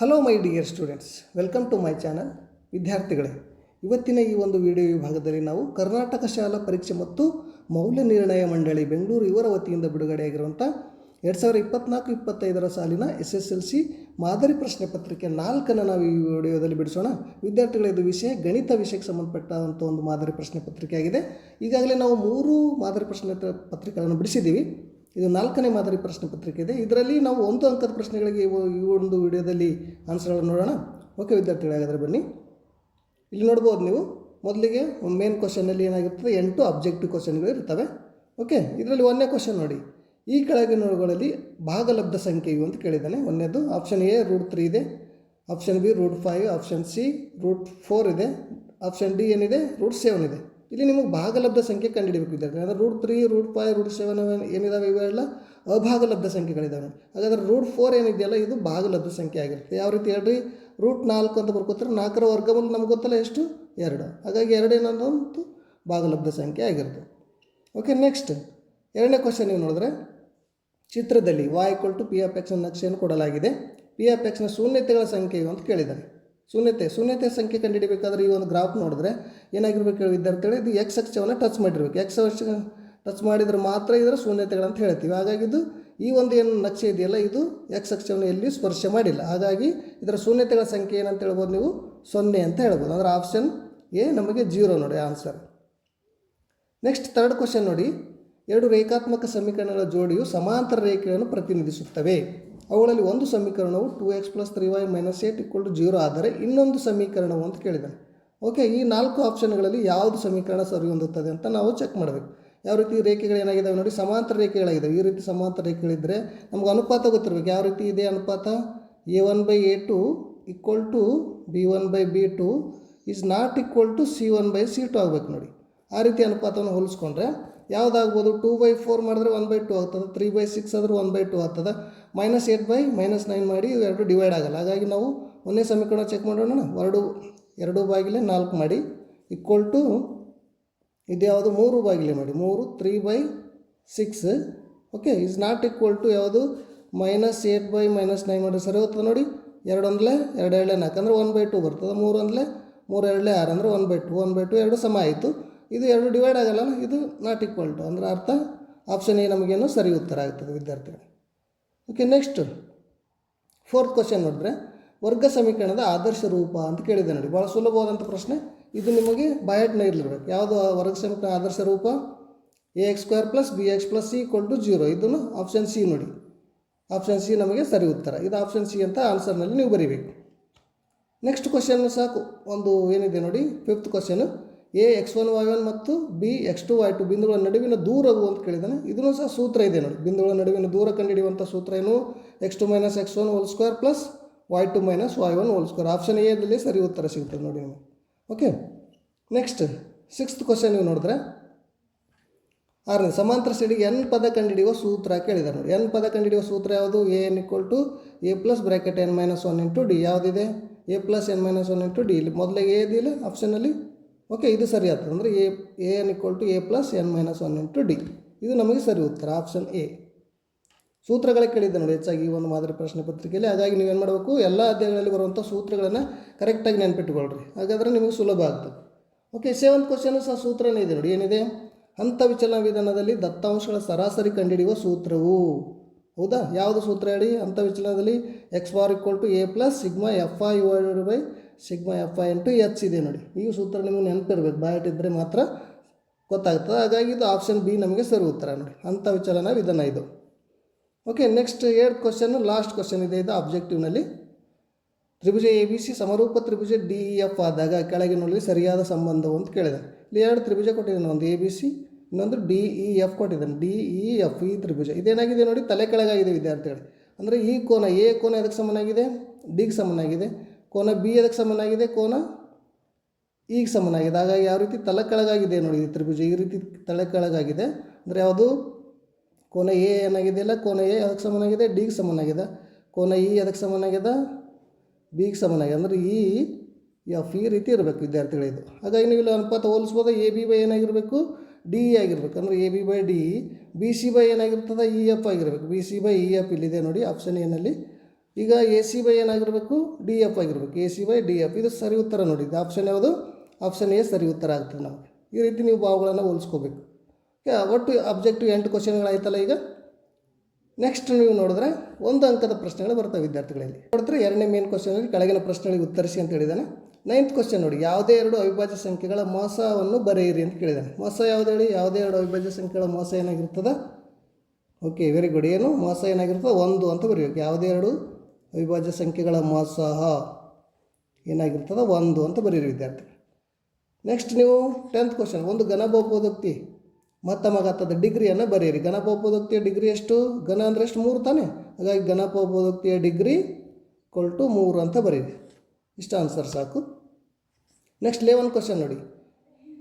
Hello my dear students welcome to my channel ವಿದ್ಯಾರ್ಥಿಗಳೇ, ಇವತ್ತಿನ ಈ ಒಂದು ವಿಡಿಯೋ ವಿಭಾಗದಲ್ಲಿ ನಾವು ಕರ್ನಾಟಕ ಶಾಲಾ ಪರೀಕ್ಷೆ ಮತ್ತು ಮೌಲ್ಯ ನಿರ್ಣಯ ಮಂಡಳಿ ಬೆಂಗಳೂರು ಇವರ ವತಿಯಿಂದ ಬಿಡುಗಡೆಯಾಗಿರುವಂಥ ಎರಡು ಸಾವಿರದ ಇಪ್ಪತ್ನಾಲ್ಕು, ಇಪ್ಪತ್ತೈದರ ಸಾಲಿನ ಎಸ್ ಎಸ್ ಎಲ್ ಸಿ ಮಾದರಿ ಪ್ರಶ್ನೆ ಪತ್ರಿಕೆ ನಾಲ್ಕನ್ನು ನಾವು ಈ ವಿಡಿಯೋದಲ್ಲಿ ಬಿಡಿಸೋಣ. ವಿದ್ಯಾರ್ಥಿಗಳ, ಇದು ವಿಷಯ ಗಣಿತ ವಿಷಯಕ್ಕೆ ಸಂಬಂಧಪಟ್ಟಂಥ ಒಂದು ಮಾದರಿ ಪ್ರಶ್ನೆ ಪತ್ರಿಕೆ ಆಗಿದೆ ಈಗಾಗಲೇ ನಾವು ಮೂರು ಮಾದರಿ ಪ್ರಶ್ನೆ ಪತ್ರಿಕೆಗಳನ್ನು ಬಿಡಿಸಿದ್ದೀವಿ. ಇದು ನಾಲ್ಕನೇ ಮಾದರಿ ಪ್ರಶ್ನೆ ಪತ್ರಿಕೆ ಇದೆ. ಇದರಲ್ಲಿ ನಾವು ಒಂದು ಅಂಕದ ಪ್ರಶ್ನೆಗಳಿಗೆ ಈ ಒಂದು ವಿಡಿಯೋದಲ್ಲಿ ಆನ್ಸರ್ಗಳನ್ನು ನೋಡೋಣ. ಓಕೆ ವಿದ್ಯಾರ್ಥಿಗಳೇ, ಹಾಗಾದರೆ ಬನ್ನಿ. ಇಲ್ಲಿ ನೋಡ್ಬೋದು ನೀವು, ಮೊದಲಿಗೆ ಮೇನ್ ಕ್ವಶನಲ್ಲಿ ಏನಾಗಿರ್ತದೆ? ಎಂಟು ಅಬ್ಜೆಕ್ಟಿವ್ ಕ್ವಶನ್ಗಳು ಇರ್ತವೆ. ಓಕೆ ಇದರಲ್ಲಿ ಒಂದನೇ ಕ್ವಶನ್ ನೋಡಿ. ಈ ಕೆಳಗಿನಗಳಲ್ಲಿ ಭಾಗಲಬ್ಧ ಸಂಖ್ಯೆಯು ಅಂತ ಕೇಳಿದ್ದಾನೆ. ಒಂದನೇದು ಆಪ್ಷನ್ ಎ ರೂಟ್ ತ್ರೀ ಇದೆ. Option B root five option C root four ಇದೆ. ಆಪ್ಷನ್ ಡಿ ಏನಿದೆ? ರೂಟ್ ಸೆವೆನ್ ಇದೆ. ಇಲ್ಲಿ ನಿಮಗೆ ಭಾಗಲಬ್ಧ ಸಂಖ್ಯೆ ಕಂಡುಹಿಡಬೇಕು ವಿದ್ಯಾರ್ಥಿ. ಅಂದರೆ root three root five root seven ಏನಿದಾವೆ ಇವೆಲ್ಲ ಅಭಾಗಲಬ್ಧ ಸಂಖ್ಯೆಗಳಿದ್ದಾವೆ ಹಾಗಾದ್ರೆ ರೂಟ್ ಫೋರ್ ಏನಿದೆಯಲ್ಲ, ಇದು ಭಾಗಲಬ್ಧ ಸಂಖ್ಯೆ ಆಗಿರುತ್ತೆ. ಯಾವ ರೀತಿ ಹೇಳ್ರಿ? ರೂಟ್ ನಾಲ್ಕು ಅಂತ ಬರ್ಕೋತಾರೆ ನಾಲ್ಕರ ವರ್ಗಮೂಲ ನಮ್ಗೆ ಗೊತ್ತಲ್ಲ, ಎಷ್ಟು? ಎರಡು. ಹಾಗಾಗಿ ಎರಡು ಏನಂತೂ ಭಾಗಲಬ್ಧ ಸಂಖ್ಯೆ ಆಗಿರುತ್ತೆ. ಓಕೆ ನೆಕ್ಸ್ಟ್ ಎರಡನೇ ಕ್ವಶನ್ ನೀವು ನೋಡಿದ್ರೆ, ಚಿತ್ರದಲ್ಲಿ ವಾಯ್ ಕೊಟ್ಟು ಪಿ ಎಫ್ ಎಕ್ಸ್ನ ನಕ್ಷೆಯನ್ನು ಕೊಡಲಾಗಿದೆ. ಪಿ ಎಫ್ ಎಕ್ಸ್ನ ಶೂನ್ಯತೆಗಳ ಸಂಖ್ಯೆಯು ಅಂತ ಕೇಳಿದ್ದಾನೆ ಶೂನ್ಯತೆ ಶೂನ್ಯತೆ ಸಂಖ್ಯೆ ಕಂಡುಹಿಡಿಬೇಕಾದ್ರೆ ಈ ಒಂದು ಗ್ರಾಫ್ ನೋಡಿದ್ರೆ ಏನಾಗಿರ್ಬೇಕು ಹೇಳಿ ವಿದ್ಯಾರ್ಥಿಗಳು, ಇದು ಎಕ್ಸ್ ಅಕ್ಷವನ್ನು ಟಚ್ ಮಾಡಿರ್ಬೇಕು. ಎಕ್ಸ್ ಅಕ್ಷ ಟಚ್ ಮಾಡಿದರೆ ಮಾತ್ರ ಇದರ ಶೂನ್ಯತೆಗಳಂತ ಹೇಳ್ತೀವಿ. ಹಾಗಾಗಿ ಇದು ಈ ಒಂದು ಏನು ನಕ್ಷೆ ಇದೆಯಲ್ಲ, ಇದು ಎಕ್ಸ್ ಅಕ್ಷವನ್ನು ಎಲ್ಲಿ ಸ್ಪರ್ಶ ಮಾಡಿಲ್ಲ. ಹಾಗಾಗಿ ಇದರ ಶೂನ್ಯತೆಗಳ ಸಂಖ್ಯೆ ಏನಂತ ಹೇಳ್ಬೋದು ನೀವು? ಸೊನ್ನೆ ಅಂತ ಹೇಳ್ಬೋದು. ಅಂದರೆ ಆಪ್ಷನ್ ಎ ನಮಗೆ ಜೀರೋ ನೋಡಿ ಆನ್ಸರ್ ನೆಕ್ಸ್ಟ್ ಥರ್ಡ್ ಕ್ವಶನ್ ನೋಡಿ. ಎರಡು ರೇಖಾತ್ಮಕ ಸಮೀಕರಣಗಳ ಜೋಡಿಯು ಸಮಾಂತರ ರೇಖೆಗಳನ್ನು ಪ್ರತಿನಿಧಿಸುತ್ತವೆ. ಅವುಗಳಲ್ಲಿ ಒಂದು ಸಮೀಕರಣವು two x plus three y minus eight equal to zero ಆದರೆ ಇನ್ನೊಂದು ಸಮೀಕರಣವು ಅಂತ ಕೇಳಿದ್ದಾನೆ. ಓಕೆ ಈ ನಾಲ್ಕು ಆಪ್ಷನ್ಗಳಲ್ಲಿ ಯಾವುದು ಸಮೀಕರಣ ಸರಿ ಹೊಂದುತ್ತದೆ ಅಂತ ನಾವು ಚೆಕ್ ಮಾಡಬೇಕು. ಯಾವ ರೀತಿ ರೇಖೆಗಳು ಏನಾಗಿದ್ದಾವೆ ನೋಡಿ, ಸಮಾಂತರ ರೇಖೆಗಳಾಗಿದ್ದಾವೆ. ಈ ರೀತಿ ಸಮಾಂತರ ರೇಖೆಗಳಿದ್ದರೆ ನಮ್ಗೆ ಅನುಪಾತ ಗೊತ್ತಿರಬೇಕು. ಯಾವ ರೀತಿ ಇದೆ ಅನುಪಾತ? A one by a two equal to b one by b two is not equal to c one by c two ಆಗಬೇಕು ನೋಡಿ. ಆ ರೀತಿ ಅನುಪಾತವನ್ನು ಹೋಲಿಸ್ಕೊಂಡ್ರೆ ಯಾವುದಾಗ್ಬೋದು? ಟೂ ಬೈ ಫೋರ್ ಮಾಡಿದ್ರೆ ಒನ್ ಬೈ ಟು ಆಗ್ತದೆ. ತ್ರೀ ಬೈ ಸಿಕ್ಸ್ ಆದರೂ ಒನ್ ಬೈ ಟು ಆಗ್ತದೆ. Minus eight by minus nine ಮಾಡಿ ಇವೆರಡು ಡಿವೈಡ್ ಆಗಲ್ಲ. ಹಾಗಾಗಿ ನಾವು ಒಂದೇ ಸಮೀಕರಣ ಚೆಕ್ ಮಾಡೋಣ. ಎರಡು ಎರಡು ಬಾಗಿಲೆ ನಾಲ್ಕು ಮಾಡಿ. ಈಕ್ವಲ್ ಟು ಇದು ಯಾವುದು? ಮೂರು ಬಾಗಿಲೆ ಮಾಡಿ. ಮೂರು three by six okay is not equal to ಯಾವುದು? Minus eight by minus nine ಮಾಡಿದ್ರೆ ಸರಿ ಹೋಗ್ತದೆ ನೋಡಿ. ಎರಡು ಒಂದಲೇ ಎರಡು ಎರಡೇ ನಾಲ್ಕು. ಅಂದರೆ ಒನ್ ಬೈ ಟು ಬರ್ತದೆ. ಮೂರು ಒಂದಲೇ ಮೂರು ಎರಡೇ ಆರು ಅಂದರೆ one by two one by two ಎರಡು ಸಮ ಆಯಿತು. ಇದು ಎರಡು ಡಿವೈಡ್ ಆಗಲ್ಲ, ಇದು ನಾಟ್ ಈಕ್ವಲ್ ಟು ಅಂದರೆ ಅರ್ಥ ಆಪ್ಷನ್ ಎ ನಮಗೇನು ಸರಿ ಉತ್ತರ ಆಗ್ತದೆ ವಿದ್ಯಾರ್ಥಿಗಳು. ಓಕೆ ನೆಕ್ಸ್ಟ್ ಫೋರ್ತ್ ಕ್ವಶನ್ ನೋಡಿದ್ರೆ, ವರ್ಗ ಸಮೀಕರಣದ ಆದರ್ಶ ರೂಪ ಅಂತ ಕೇಳಿದೆ ನೋಡಿ. ಭಾಳ ಸುಲಭವಾದಂಥ ಪ್ರಶ್ನೆ. ಇದು ನಿಮಗೆ ಬಯಟ್ನ ಇರಲಿರ್ಬೇಕು. ಯಾವುದು ವರ್ಗ ಸಮೀಕರಣ ಆದರ್ಶ ರೂಪ? A x square plus b x plus c equal to zero ಇದನ್ನು ಆಪ್ಷನ್ ಸಿ ನೋಡಿ. ಆಪ್ಷನ್ ಸಿ ನಮಗೆ ಸರಿ ಉತ್ತರ. ಇದು ಆಪ್ಷನ್ ಸಿ ಅಂತ ಆನ್ಸರ್ನಲ್ಲಿ ನೀವು ಬರೀಬೇಕು. ನೆಕ್ಸ್ಟ್ ಕ್ವಶನ್ ಸಾಕು. ಒಂದು ಏನಿದೆ ನೋಡಿ fifth question A x one y one ಮತ್ತು B x two y two ಬಿಂದುಗಳ ನಡುವಿನ ದೂರವು ಅಂತ ಕೇಳಿದ್ದಾನೆ. ಇದನ್ನು ಸಹ ಸೂತ್ರ ಇದೆ ನೋಡಿ. ಬಿಂದುಗಳ ನಡುವಿನ ದೂರ ಕಂಡುಹಿಡಿಯುವಂಥ ಸೂತ್ರ ಏನು? X two minus x one whole square plus y two minus y one whole square option ಎದಲ್ಲಿ ಸರಿ ಉತ್ತರ ಸಿಗ್ತದೆ ನೋಡಿ ನಿಮಗೆ. ಓಕೆ ನೆಕ್ಸ್ಟ್ ಸಿಕ್ಸ್ತ್ ಕ್ವಶನ್ ನೀವು ನೋಡಿದ್ರೆ. ಆರನೇ, ಸಮಾಂತರ ಶ್ರೇಣಿಗೆ ಎನ್ ಪದ ಕಂಡುಹಿಡಿಯುವ ಸೂತ್ರ ಕೇಳಿದ್ದಾರೆ ನೋಡಿ. ಎನ್ ಪದ ಕಂಡುಹಿಡಿಯುವ ಸೂತ್ರ ಯಾವುದು? A n equal to a plus bracket n minus one into d ಯಾವುದಿದೆ? A plus n minus one into d ಇಲ್ಲಿ ಮೊದಲಿಗೆ ಎ ಇದಿಲ್ಲ ಆಪ್ಷನಲ್ಲಿ ಓಕೆ, ಇದು ಸರಿ ಆಗ್ತದೆ. ಅಂದರೆ a a n equal to a plus n minus one into d ಇದು ನಮಗೆ ಸರಿ ಉತ್ತರ ಆಪ್ಷನ್ ಎ. ಸೂತ್ರಗಳೇ ಕೇಳಿದ್ದೆ ನೋಡಿ, ಹೆಚ್ಚಾಗಿ ಈ ಒಂದು ಮಾದರಿ ಪ್ರಶ್ನೆ ಪತ್ರಿಕೆಯಲ್ಲಿ. ಹಾಗಾಗಿ ನೀವೇನು ಮಾಡಬೇಕು, ಎಲ್ಲ ಅಧ್ಯಾಯಗಳಲ್ಲಿ ಬರುವಂಥ ಸೂತ್ರಗಳನ್ನು ಕರೆಕ್ಟಾಗಿ ನೆನ್ಪಿಟ್ಕೊಳ್ರಿ. ಹಾಗಾದರೆ ನಿಮಗೆ ಸುಲಭ ಆಗ್ತದೆ. ಓಕೆ ಸೆವೆಂತ್ ಕ್ವಶನು ಸಹ ಸೂತ್ರನೇ ಇದೆ ನೋಡಿ, ಏನಿದೆ? ಹಂತ ವಿಚಲನ ವಿಧಾನದಲ್ಲಿ ದತ್ತಾಂಶಗಳ ಸರಾಸರಿ ಕಂಡುಹಿಡಿಯುವ ಸೂತ್ರವು. ಹೌದಾ? ಯಾವುದು ಸೂತ್ರ ಹೇಳಿ? ಹಂತ ವಿಚಲನದಲ್ಲಿ x bar equal to a plus sigma f i divided by sigma f i into h ಇದೆ ನೋಡಿ. ಈ ಸೂತ್ರ ನಿಮಗೆ ನೆನಪಿರ್ಬೇಕು. ಬಾಯಟಿದ್ದರೆ ಮಾತ್ರ ಗೊತ್ತಾಗ್ತದೆ. ಹಾಗಾಗಿ ಇದು ಆಪ್ಷನ್ ಬಿ ನಮಗೆ ಸರಿ ಉತ್ತರ ನೋಡಿ. ಅಂಥ ವಿಚಲನ ವಿಧಾನ ಇದು. Okay next ಏರ್ಡ್ question last question ಇದೆ. ಇದು ಆಬ್ಜೆಕ್ಟಿವ್ನಲ್ಲಿ ತ್ರಿಭುಜ ಎ ಬಿ ಸಿ ಸಮರೂಪ ತ್ರಿಭುಜ ಡಿ ಇ ಎಫ್ ಆದಾಗ ಕೆಳಗಿನಲ್ಲಿ ಸರಿಯಾದ ಸಂಬಂಧವು ಅಂತ ಕೇಳಿದೆ. ಇಲ್ಲಿ ಎರಡು ತ್ರಿಭುಜ ಕೊಟ್ಟಿದ್ದಾನೆ. ಒಂದು ಎ ಬಿ ಸಿ ಇನ್ನೊಂದು ಡಿ ಇ ಎಫ್ ಕೊಟ್ಟಿದ್ದಾನೆ. ಡಿ ಇ ಎಫ್ ಈ ತ್ರಿಭುಜ. ಇದೇನಾಗಿದೆ ನೋಡಿ? ತಲೆ ಕೆಳಗಾಗಿದೆ ವಿದ್ಯಾರ್ಥಿಗಳು. ಅಂದರೆ ಈ ಕೋನ ಎ ಕೋನ ಎದಕ್ಕೆ ಸಮನಾಗಿದೆ? ಡಿಗೆ ಸಮನಾಗಿದೆ. ಕೋನ ಬಿ ಅದಕ್ಕೆ ಸಮನಾಗಿದೆ ಕೋನ ಈಗ ಸಮನಾಗಿದೆ ಹಾಗಾಗಿ ಯಾವ ರೀತಿ ತಲೆ ಕೆಳಗಾಗಿದೆ ನೋಡಿ ಈ ತ್ರಿಭುಜ, ಈ ರೀತಿ ತಲೆ ಕೆಳಗಾಗಿದೆ. ಅಂದರೆ ಯಾವುದು? ಕೋನ ಎ ಏನಾಗಿದೆ ಇಲ್ಲ ಕೋನ ಎ ಅದಕ್ಕೆ ಸಮನಾಗಿದೆ ಡಿಗೆ ಸಮನಾಗಿದೆ ಕೋನ ಇ ಅದಕ್ಕೆ ಸಮನಾಗಿದೆ ಬಿಗೆ ಸಮನಾಗಿದೆ ಅಂದರೆ ಇ ಎಫ್ ಈ ರೀತಿ ಇರಬೇಕು ವಿದ್ಯಾರ್ಥಿಗಳಿದು ಹಾಗಾಗಿ ನೀವು ಇಲ್ಲಿ ಅನುಪಾತ ಹೋಲಿಸ್ಬೋದು. ಎ ಬಿ ಬೈ ಏನಾಗಿರಬೇಕು? ಡಿ ಇ ಆಗಿರಬೇಕು. ಅಂದರೆ A B by D B C by ಏನಾಗಿರ್ತದೆ? E F ಆಗಿರಬೇಕು. B C by E F ಇಲ್ಲಿದೆ ನೋಡಿ. ಆಪ್ಷನ್ ಏನಲ್ಲಿ ಈಗ ಎ ಸಿ ಬೈ ಏನಾಗಿರಬೇಕು? ಡಿ ಎಫ್ ಆಗಿರಬೇಕು. A C by D F ಇದು ಸರಿ ಉತ್ತರ ನೋಡಿ. ಇದು ಆಪ್ಷನ್ ಯಾವುದು? ಆಪ್ಷನ್ ಎ ಸರಿ ಉತ್ತರ ಆಗ್ತದೆ ನಮಗೆ. ಈ ರೀತಿ ನೀವು ಭಾವಗಳನ್ನು ಹೋಲಿಸ್ಕೋಬೇಕು. ಒಟ್ಟು ಅಬ್ಜೆಕ್ಟಿವ್ ಎಂಟು ಕ್ವಶನ್ಗಳಾಯ್ತಲ್ಲ ಈಗ. ನೆಕ್ಸ್ಟ್ ನೀವು ನೋಡಿದ್ರೆ ಒಂದು ಅಂಕದ ಪ್ರಶ್ನೆಗಳು ಬರ್ತವೆ ವಿದ್ಯಾರ್ಥಿಗಳಲ್ಲಿ. ನೋಡಿದ್ರೆ ಎರಡನೇ ಮೇನ್ ಕ್ವಶನಲ್ಲಿ ಕೆಳಗಿನ ಪ್ರಶ್ನೆಗಳಿಗೆ ಉತ್ತರಿಸಿ ಅಂತ ಹೇಳಿದ್ದಾನೆ ನೈನ್ತ್ ಕ್ವಶನ್ ನೋಡಿ. ಯಾವುದೇ ಎರಡು ಅವಿಭಾಜ್ಯ ಸಂಖ್ಯೆಗಳ ಮೋಸವನ್ನು ಬರೆಯಿರಿ ಅಂತ ಕೇಳಿದ್ದಾನೆ ಮೋಸ ಯಾವುದು ಹೇಳಿ? ಯಾವುದೇ ಎರಡು ಅವಿಭಾಜ್ಯ ಸಂಖ್ಯೆಗಳ ಮೋಸ ಏನಾಗಿರ್ತದೆ? ಓಕೆ ವೆರಿ ಗುಡ್ ಏನು? ಮೋಸ ಏನಾಗಿರ್ತದೆ? ಒಂದು ಅಂತ ಬರೀಬೇಕು ಯಾವುದೇ ಎರಡು? ಅವಿಭಾಜ್ಯ ಸಂಖ್ಯೆಗಳ ಮಾಸ ಏನಾಗಿರ್ತದೆ? ಒಂದು ಅಂತ ಬರೀರಿ ವಿದ್ಯಾರ್ಥಿ. ನೆಕ್ಸ್ಟ್ ನೀವು ಟೆಂತ್ ಕ್ವಶನ್ ಒಂದು ಘನ ಮತ್ತಮಗಾತದ ಡಿಗ್ರಿಯನ್ನು ಬರೆಯಿರಿ ಘನ ಬಹುಪದೋಕ್ತಿಯ ಡಿಗ್ರಿ ಎಷ್ಟು? ಘನ ಅಂದರೆ ಎಷ್ಟು? ಮೂರು ತಾನೆ? ಹಾಗಾಗಿ ಘನ ಬಹುಪದೋಕ್ತಿಯ ಡಿಗ್ರಿ ಕೊಲ್ ಟು ಮೂರು ಅಂತ ಬರೀರಿ. ಇಷ್ಟ ಆನ್ಸರ್ ಸಾಕು. ನೆಕ್ಸ್ಟ್ ಲೆವೆನ್ ಕ್ವಶನ್ ನೋಡಿ.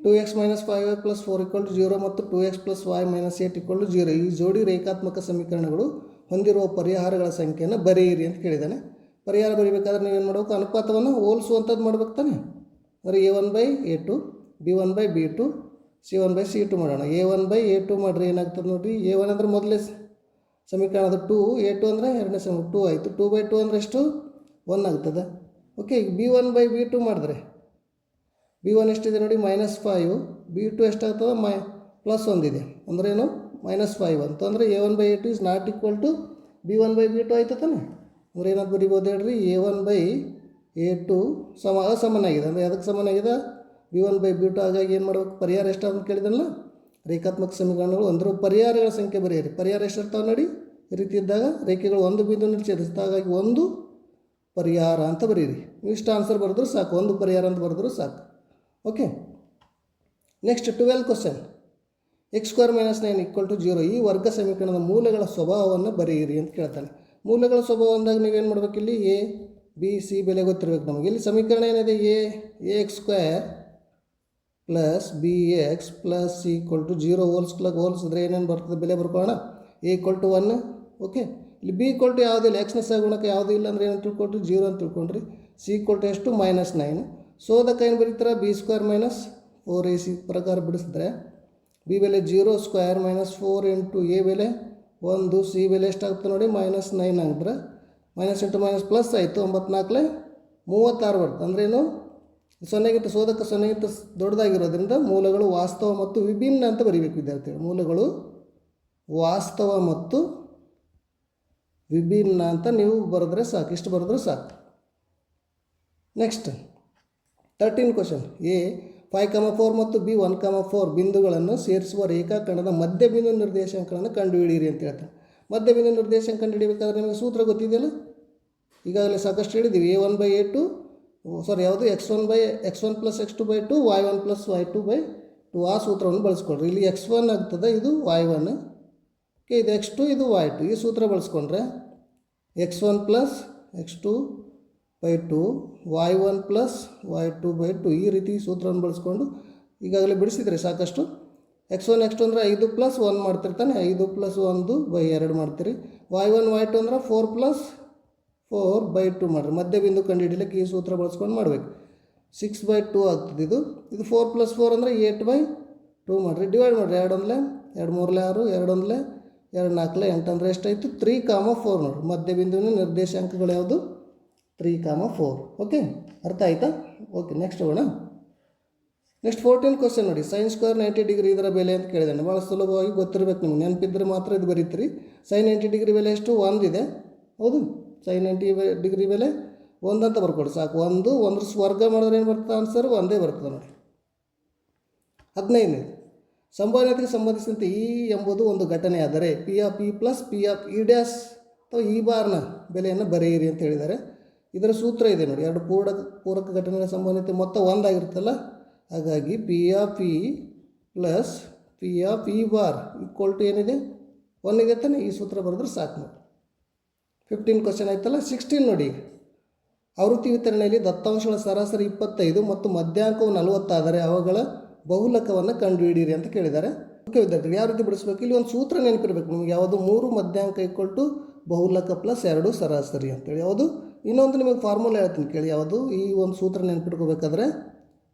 Two x minus five plus four equal to zero ಮತ್ತು two x plus y minus eight equal to zero ಈ ಜೋಡಿ ರೇಖಾತ್ಮಕ ಸಮೀಕರಣಗಳು ಹೊಂದಿರುವ ಪರಿಹಾರಗಳ ಸಂಖ್ಯೆಯನ್ನು ಬರೆಯಿರಿ ಅಂತ ಕೇಳಿದ್ದಾನೆ. ಪರಿಹಾರ ಬರೀಬೇಕಾದ್ರೆ ನೀವೇನು ಮಾಡಬೇಕು? ಅನುಪಾತವನ್ನು ಹೋಲಿಸುವಂಥದ್ದು ಮಾಡ್ಬೇಕು ತಾನೆ? ಅಂದರೆ a one by a two b one by b two c one by c two ಮಾಡೋಣ. A one by a two ಮಾಡಿರಿ ಏನಾಗ್ತದೆ ನೋಡಿರಿ? ಎ ಒನ್ ಅಂದರೆ ಮೊದಲೇ ಸಮೀಕರಣದ ಟೂ ಎ ಟು ಅಂದರೆ ಎರಡನೇ ಸಮ ಟೂ ಆಯಿತು. ಟೂ ಬೈ ಟು ಅಂದರೆ ಎಷ್ಟು? ಒನ್ ಆಗ್ತದೆ. ಓಕೆ ಈಗ b one by b two ಮಾಡಿದ್ರೆ ಬಿ ಒನ್ ಎಷ್ಟಿದೆ ನೋಡಿ? ಮೈನಸ್ ಫೈವ್ ಬಿ ಟು ಎಷ್ಟಾಗ್ತದೆ? ಮೈ ಪ್ಲಸ್ ಒಂದಿದೆ. ಅಂದ್ರೇನು ಮೈನಸ್ ಫೈವ್ ಅಂತಂದರೆ a one by a two is not equal to b one by b two ಆಯ್ತದಾನೆ ತಾನೆ? ಅಂದ್ರೆ ಏನಾದ್ರು ಬರಿಬೋದು ಹೇಳ್ರಿ? A one by a two ಸಮ, ಅಸಮನಾಗಿದೆ. ಅಂದರೆ ಅದಕ್ಕೆ ಸಮನಾಗಿದೆ? B one by b two ಹಾಗಾಗಿ ಏನು ಮಾಡಬೇಕು? ಪರಿಹಾರ ಎಷ್ಟು ಅಂತ ಕೇಳಿದಲ್ಲ ರೇಖಾತ್ಮಕ ಸಮೀಕರಣಗಳು ಒಂದರ ಪರಿಹಾರಗಳ ಸಂಖ್ಯೆ ಬರೆಯಿರಿ. ಪರಿಹಾರ ಎಷ್ಟು ಇರ್ತಾವೆ ನೋಡಿ? ಈ ರೀತಿ ಇದ್ದಾಗ ರೇಖೆಗಳು ಒಂದು ಬಿಂದುವನ್ನು ಛೇದಿಸ್ತಾ ಹಾಗಾಗಿ ಒಂದು ಪರಿಹಾರ ಅಂತ ಬರೀರಿ. ನೀವು ಇಷ್ಟು ಆನ್ಸರ್ ಬರೆದ್ರು ಸಾಕು. ಒಂದು ಪರಿಹಾರ ಅಂತ ಬರೆದ್ರು ಸಾಕು. Okay next twelve question x square minus nine equal to zero ಈ ವರ್ಗ ಸಮೀಕರಣದ ಮೂಲಗಳ ಸ್ವಭಾವವನ್ನು ಬರೆಯಿರಿ ಅಂತ ಕೇಳ್ತಾನೆ. ಮೂಲಗಳ ಸ್ವಭಾವ ಅಂದಾಗ ನೀವೇನು ಮಾಡ್ಬೇಕು ಇಲ್ಲಿ? ಎ ಬಿ ಸಿ ಬೆಲೆ ಗೊತ್ತಿರಬೇಕು ನಮಗೆ. ಇಲ್ಲಿ ಸಮೀಕರಣ ಏನಿದೆ? A a x square plus b x plus c equal to zero ಹೋಲ್ಸ್ಕ್ಲಾಗ ಹೋಲ್ಸಿದ್ರೆ ಏನೇನು ಬರ್ತದೆ? ಬೆಲೆ ಬರ್ಕೋಣ a equal to one okay ಇಲ್ಲಿ ಬಿ ಈಕ್ವಲ್ ಟು ಯಾವುದಿಲ್ಲ ಎಕ್ಸ್ನ ಸಗುಣಕ್ಕೆ ಯಾವುದೂ ಇಲ್ಲ ಅಂದರೆ ಏನು ತಿಳ್ಕೊಂಡ್ರಿ? ಜೀರೋ ಅಂತ ತಿಳ್ಕೊಂಡ್ರಿ. ಸಿ ಈಕ್ವಲ್ ಟು ಎಷ್ಟು? ಮೈನಸ್ ನೈನ್ ಸೋದಕ್ಕೆ ಏನು ಬರೀತಾರೆ? B square minus four a c ಪ್ರಕಾರ ಬಿಡಿಸಿದ್ರೆ ಬಿ ಬೆಲೆ zero square minus four into a ಬೆಲೆ ಒಂದು, ಸಿ ಬೆಲೆ ಎಷ್ಟಾಗ್ತದೆ ನೋಡಿ, ಮೈನಸ್ ನೈನ್ ಆಗಿದ್ರೆ ಮೈನಸ್ ಇಂಟು ಮೈನಸ್ ಪ್ಲಸ್ ಆಯಿತು, ಒಂಬತ್ನಾಲ್ಕಲೆ ಮೂವತ್ತಾರು ಬರ್ತದೆ ಅಂದ್ರೇನು ಸೊನ್ನೆಗಿಂತ ಸೋದಕ ಸೊನ್ನೆಗಿಂತ ದೊಡ್ಡದಾಗಿರೋದ್ರಿಂದ ಮೂಲಗಳು ವಾಸ್ತವ ಮತ್ತು ವಿಭಿನ್ನ ಅಂತ ಬರೀಬೇಕು ವಿದ್ಯಾರ್ಥಿಗಳು. ಮೂಲಗಳು ವಾಸ್ತವ ಮತ್ತು ವಿಭಿನ್ನ ಅಂತ ನೀವು ಬರೆದ್ರೆ ಸಾಕು, ಇಷ್ಟು ಬರೆದ್ರೆ ಸಾಕು. Next thirteen question A five comma four ಮತ್ತು ಬಿ ಒನ್ ಕಮ ಫೋರ್ ಬಿಂದುಗಳನ್ನು ಸೇರಿಸುವ ರೇಖಾಖಂಡದ ಮಧ್ಯ ಬಿಂದು ನಿರ್ದೇಶಾಂಕಗಳನ್ನು ಕಂಡುಹಿಡಿಯಿರಿ ಅಂತ ಹೇಳ್ತಾರೆ. ಮಧ್ಯ ಬಿಂದು ನಿರ್ದೇಶಾಂಕ ಕಂಡುಹಿಡಿಬೇಕಾದ್ರೆ ನಿಮಗೆ ಸೂತ್ರ ಗೊತ್ತಿದೆಯಲ್ಲ? ಈಗಾಗಲೇ ಸಾಕಷ್ಟು ಹೇಳಿದ್ದೀವಿ. A one by a two ಸಾರಿ ಯಾವುದು? X one by, x one plus x two by two, y one plus y two by two ಆ ಸೂತ್ರವನ್ನು ಬಳಸ್ಕೊಳ್ರಿ. ಇಲ್ಲಿ ಎಕ್ಸ್ ಒನ್ ಆಗ್ತದೆ, ಇದು ವೈ ಒನ್. ಓಕೆ, ಇದು ಎಕ್ಸ್ ಟು, ಇದು ವೈ ಟು. ಈ ಸೂತ್ರ ಬಳಸ್ಕೊಂಡ್ರೆ x one plus x two by two y one plus y two by two ಈ ರೀತಿ ಸೂತ್ರವನ್ನು ಬಳಸ್ಕೊಂಡು ಈಗಾಗಲೇ ಬಿಡಿಸಿದರೆ ಸಾಕಷ್ಟು. ಎಕ್ಸ್ ಒನ್ ಎಕ್ಸ್ ಟು ಅಂದರೆ ಐದು ಪ್ಲಸ್ ಒನ್ ಮಾಡ್ತಿರ್ತಾನೆ ಐದು ಪ್ಲಸ್ ಒಂದು ಬೈ ಎರಡು ಮಾಡ್ತೀರಿ. ವೈ ಒನ್ ವೈ ಟು ಅಂದ್ರೆ four plus four by two ಮಾಡಿರಿ. ಮಧ್ಯ ಬಿಂದು ಕಂಡುಹಿಡಿಲಿಕ್ಕೆ ಈ ಸೂತ್ರ ಬಳಸ್ಕೊಂಡು ಮಾಡಬೇಕು. ಸಿಕ್ಸ್ ಬೈ ಟು ಆಗ್ತದೆ ಇದು. ಇದು ಫೋರ್ ಪ್ಲಸ್ ಫೋರ್ ಅಂದರೆ ಏಟ್ ಬೈ ಟೂ ಮಾಡಿರಿ. ಡಿವೈಡ್ ಮಾಡಿರಿ. ಎರಡು ಒಂದಲೇ, ಎರಡು ಮೂರಲೆ ಆರು, ಎರಡು ಒಂದಲೆ, ಎರಡು ನಾಲ್ಕಲೆ ಎಂಟು ಅಂದರೆ ಎಷ್ಟಾಯಿತು? ತ್ರೀ ಕಾಮ ಫೋರ್ ನೋಡಿರಿ. ಮಧ್ಯ ಬಿಂದುವಿನ ನಿರ್ದೇಶಾಂಕಗಳು ಯಾವುದು? ತ್ರೀ ಕಾಮ ಫೋರ್ ಓಕೆ ಅರ್ಥ ಆಯಿತಾ? ಓಕೆ ನೆಕ್ಸ್ಟ್ ಹೋಗೋಣ. ನೆಕ್ಸ್ಟ್ ಫೋರ್ಟೀನ್ ಕ್ವಶನ್ ನೋಡಿ. ಸೈನ್ ಸ್ಕ್ವೇರ್ ನೈಂಟಿ ಡಿಗ್ರಿ ಇದರ ಬೆಲೆ ಅಂತ ಕೇಳಿದ್ದಾನೆ. ಭಾಳ ಸುಲಭವಾಗಿ ಗೊತ್ತಿರಬೇಕು ನಿಮ್ಗೆ. ನೆನಪಿದ್ರೆ ಮಾತ್ರ ಇದು ಬರೀತೀರಿ. ಸೈನ್ ನೈಂಟಿ ಡಿಗ್ರಿ ಬೆಲೆ ಎಷ್ಟು? ಒಂದಿದೆ ಹೌದು. ಸೈನ್ ನೈಂಟಿ ಡಿಗ್ರಿ ಬೆಲೆ ಒಂದಂತ ಬರ್ಕೊಡಿ. ಸಾಕು. ಒಂದು, ಒಂದ್ರ ಸ್ವರ್ಗ ಮಾಡಿದ್ರೆ ಏನು ಬರ್ತದೆ ಆನ್ಸರ್ ಒಂದೇ ಬರ್ತದೆ ನೋಡಿ. ಹದಿನೈದನೇ ಸಂಭಾವ್ಯತೆಗೆ ಸಂಬಂಧಿಸಿದಂತೆ ಇ ಎಂಬುದು ಒಂದು ಘಟನೆ ಆದರೆ P of E plus P of E dash ಅಥವಾ ಇ ಬಾರ್ನ ಬೆಲೆಯನ್ನು ಬರೆಯಿರಿ ಅಂತ ಹೇಳಿದ್ದಾರೆ. ಇದರ ಸೂತ್ರ ಇದೆ ನೋಡಿ. ಎರಡು ಪೂರಕ ಪೂರಕ ಘಟನೆಗಳ ಸಂಬಂಧಿತ ಮೊತ್ತ ಒಂದಾಗಿರುತ್ತಲ್ಲ? ಹಾಗಾಗಿ ಪಿ ಆ P plus P of P bar equal to ಏನಿದೆ? ಒನ್ನಿಗೆ ತಾನೆ ಈ ಸೂತ್ರ ಬರೆದ್ರೆ ಸಾಕು. ನೋಡಿ ಫಿಫ್ಟೀನ್ ಕ್ವಶನ್ ಆಯ್ತಲ್ಲ? ಸಿಕ್ಸ್ಟೀನ್ ನೋಡಿ. ಆವೃತ್ತಿ ವಿತರಣೆಯಲ್ಲಿ ದತ್ತಾಂಶಗಳ ಸರಾಸರಿ ಇಪ್ಪತ್ತೈದು ಮತ್ತು ಮಧ್ಯಾಂಕವು ನಲವತ್ತಾದರೆ ಅವುಗಳ ಬಹುಲಕವನ್ನು ಕಂಡುಹಿಡಿಯಿರಿ ಅಂತ ಕೇಳಿದ್ದಾರೆ. ಓಕೆ ವಿದ್ಯಾರ್ಥಿಗಳು, ಯಾವ ರೀತಿ ಬಿಡಿಸ್ಬೇಕು? ಇಲ್ಲಿ ಒಂದು ಸೂತ್ರ ನೆನಪಿರ್ಬೇಕು. ನಿಮಗೆ ಯಾವುದು? ಮೂರು ಮಧ್ಯಾಂಕ ಇಕ್ವಲ್ ಟು ಬಹುಲಕ ಪ್ಲಸ್ ಎರಡು ಸರಾಸರಿ ಅಂತೇಳಿ. ಯಾವುದು? ಇನ್ನೊಂದು ನಿಮಗೆ ಫಾರ್ಮುಲಾ ಹೇಳ್ತೀನಿ ಕೇಳಿ. ಯಾವುದು? ಈ ಒಂದು ಸೂತ್ರ ನೆನ್ಪಿಟ್ಕೋಬೇಕಾದ್ರೆ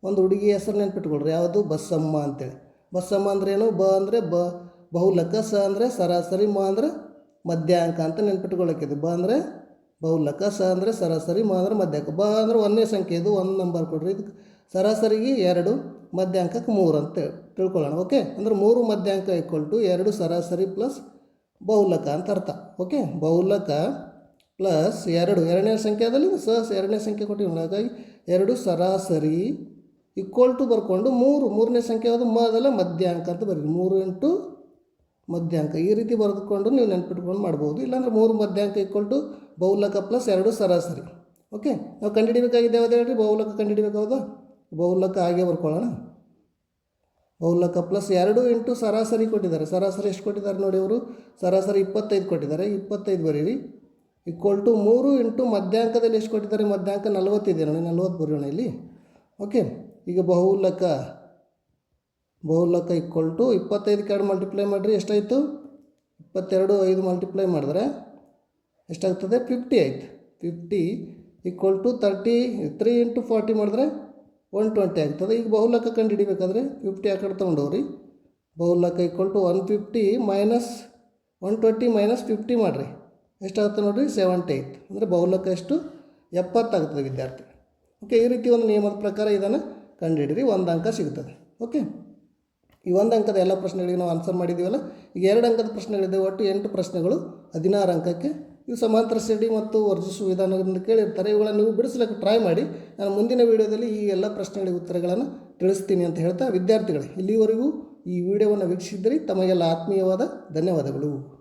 ಒಂದು ಹುಡುಗಿ ಹೆಸರು ನೆನ್ಪಿಟ್ಕೊಳ್ರಿ. ಯಾವುದು? ಬಸ್ಸಮ್ಮ ಅಂತೇಳಿ. ಬಸ್ಸಮ್ಮ ಅಂದ್ರೆ ಏನು? ಬ ಅಂದರೆ ಬ, ಬಹುಲಕ, ಸ ಅಂದರೆ ಸರಾಸರಿ, ಮ ಅಂದರೆ ಮಧ್ಯಾಂಕ ಅಂತ ನೆನ್ಪಿಟ್ಕೊಳ್ಳೋಕ್ಕಿದೆ ಬ ಅಂದರೆ ಬಹುಲಕ, ಸ ಅಂದರೆ ಸರಾಸರಿ, ಮ ಅಂದರೆ ಮಧ್ಯಾಂಕ. ಬ ಅಂದರೆ ಒಂದನೇ ಸಂಖ್ಯೆ ಇದು. ಒಂದು ನಂಬರ್ ಕೊಡ್ರಿ. ಇದಕ್ಕೆ ಸರಾಸರಿಗೆ ಎರಡು, ಮಧ್ಯಾಂಕಕ್ಕೆ ಮೂರು ಅಂತ ತಿಳ್ಕೊಳ್ಳೋಣ. ಓಕೆ ಅಂದರೆ ಮೂರು ಮಧ್ಯಾಂಕ ಈಕ್ವಲ್ ಎರಡು ಸರಾಸರಿ ಪ್ಲಸ್ ಬಹುಲಕ ಅಂತ ಅರ್ಥ. ಓಕೆ ಬಹುಲಕ ಪ್ಲಸ್ ಎರಡು, ಎರಡನೇ ಸಂಖ್ಯೆದಲ್ಲಿ ಸ ಎರಡನೇ ಸಂಖ್ಯೆ ಕೊಟ್ಟಿವಿ ಹಾಗಾಗಿ ಎರಡು ಸರಾಸರಿ ಈಕ್ವಲ್ ಟು ಬರ್ಕೊಂಡು ಮೂರು. ಮೂರನೇ ಸಂಖ್ಯೆ ಯಾವುದು? ಮೊದಲ ಮಧ್ಯಾಂಕ ಅಂತ ಬರೀರಿ. ಮೂರು ಇಂಟು ಮಧ್ಯಾಂಕ. ಈ ರೀತಿ ಬರೆದುಕೊಂಡು ನೀವು ನೆನ್ಪಿಟ್ಕೊಂಡು ಮಾಡ್ಬೋದು. ಇಲ್ಲಾಂದ್ರೆ ಮೂರು ಮಧ್ಯಾಂಕ ಈಕ್ವಲ್ ಟು ಬಹುಲಕ ಪ್ಲಸ್ ಎರಡು ಸರಾಸರಿ. ಓಕೆ? ನಾವು ಕಂಡುಹಿಡಿಬೇಕಾಗಿದೆ ಯಾವುದೇ ಹೇಳ್ರಿ? ಬಹುಲಕ ಕಂಡುಹಿಡಿಬೇಕಾದ ಬಹುಲಕ ಹಾಗೆ ಬರ್ಕೊಳ್ಳೋಣ. ಬಹುಲಕ ಪ್ಲಸ್ ಎರಡು ಇಂಟು ಸರಾಸರಿ ಕೊಟ್ಟಿದ್ದಾರೆ. ಸರಾಸರಿ ಎಷ್ಟು ಕೊಟ್ಟಿದ್ದಾರೆ ನೋಡಿ ಅವರು ಸರಾಸರಿ ಇಪ್ಪತ್ತೈದು ಕೊಟ್ಟಿದ್ದಾರೆ. ಇಪ್ಪತ್ತೈದು ಬರೀರಿ. ಈಕ್ವಲ್ ಟು ಮೂರು ಇಂಟು ಮಧ್ಯಾಂಕದಲ್ಲಿ ಎಷ್ಟು ಕೊಟ್ಟಿದ್ದಾರೆ? ಮಧ್ಯಾಂಕ ನಲವತ್ತಿದೆ ನೋಡಿ, ನಲವತ್ತು ಬರೆಯೋಣ ಇಲ್ಲಿ. ಓಕೆ ಈಗ ಬಹುಲಕ ಬಹುಲಕ ಈಕ್ವಲ್ ಟು ಇಪ್ಪತ್ತೈದಕ್ಕೆ ಎರಡು ಮಲ್ಟಿಪ್ಲೈ ಮಾಡಿರಿ, ಎಷ್ಟಾಯಿತು? ಇಪ್ಪತ್ತೆರಡು, ಐದು ಮಲ್ಟಿಪ್ಲೈ ಮಾಡಿದ್ರೆ ಎಷ್ಟಾಗ್ತದೆ? ಫಿಫ್ಟಿ ಆಯ್ತು. Fifty equal to thirty three into forty ಮಾಡಿದ್ರೆ ಒನ್ ಟ್ವೆಂಟಿ ಆಗ್ತದೆ. ಈಗ ಬಹುಲಕ ಕಂಡು ಹಿಡಿಬೇಕಾದ್ರೆ ಫಿಫ್ಟಿ ಆ ಕಡೆ ತೊಗೊಂಡವ್ರಿ ಬಹುಲಕ equal to one fifty minus one twenty minus fifty ಮಾಡಿರಿ. ಎಷ್ಟಾಗುತ್ತೆ ನೋಡಿರಿ? ಸೆವೆಂಟಿ ಏಯ್ತ್ ಅಂದರೆ ಬಹುಲಕ ಎಷ್ಟು? ಎಪ್ಪತ್ತಾಗ್ತದೆ ವಿದ್ಯಾರ್ಥಿ. ಓಕೆ ಈ ರೀತಿ ಒಂದು ನಿಯಮದ ಪ್ರಕಾರ ಇದನ್ನು ಕಂಡುಹಿಡಿರಿ. ಒಂದು ಅಂಕ ಸಿಗ್ತದೆ. ಓಕೆ ಈ ಒಂದು ಅಂಕದ ಎಲ್ಲ ಪ್ರಶ್ನೆಗಳಿಗೆ ನಾವು ಆನ್ಸರ್ ಮಾಡಿದ್ದೀವಲ್ಲ? ಈಗ ಎರಡು ಅಂಕದ ಪ್ರಶ್ನೆಗಳಿದೆ. ಒಟ್ಟು ಎಂಟು ಪ್ರಶ್ನೆಗಳು ಹದಿನಾರು ಅಂಕಕ್ಕೆ. ಇವು ಸಮಾಂತರ ಸಿಡಿ ಮತ್ತು ವರ್ಜಿಸುವ ವಿಧಾನಗಳನ್ನು ಕೇಳಿರ್ತಾರೆ. ಇವುಗಳನ್ನು ನೀವು ಬಿಡಿಸಲಿಕ್ಕೆ ಟ್ರೈ ಮಾಡಿ. ನಾನು ಮುಂದಿನ ವೀಡಿಯೋದಲ್ಲಿ ಈ ಎಲ್ಲ ಪ್ರಶ್ನೆಗಳಿಗೆ ಉತ್ತರಗಳನ್ನು ತಿಳಿಸ್ತೀನಿ ಅಂತ ಹೇಳ್ತಾ ವಿದ್ಯಾರ್ಥಿಗಳೇ, ಇಲ್ಲಿವರೆಗೂ ಈ ವಿಡಿಯೋವನ್ನು ವೀಕ್ಷಿಸಿದ್ದರೆ. ತಮಗೆಲ್ಲ ಆತ್ಮೀಯವಾದ ಧನ್ಯವಾದಗಳು.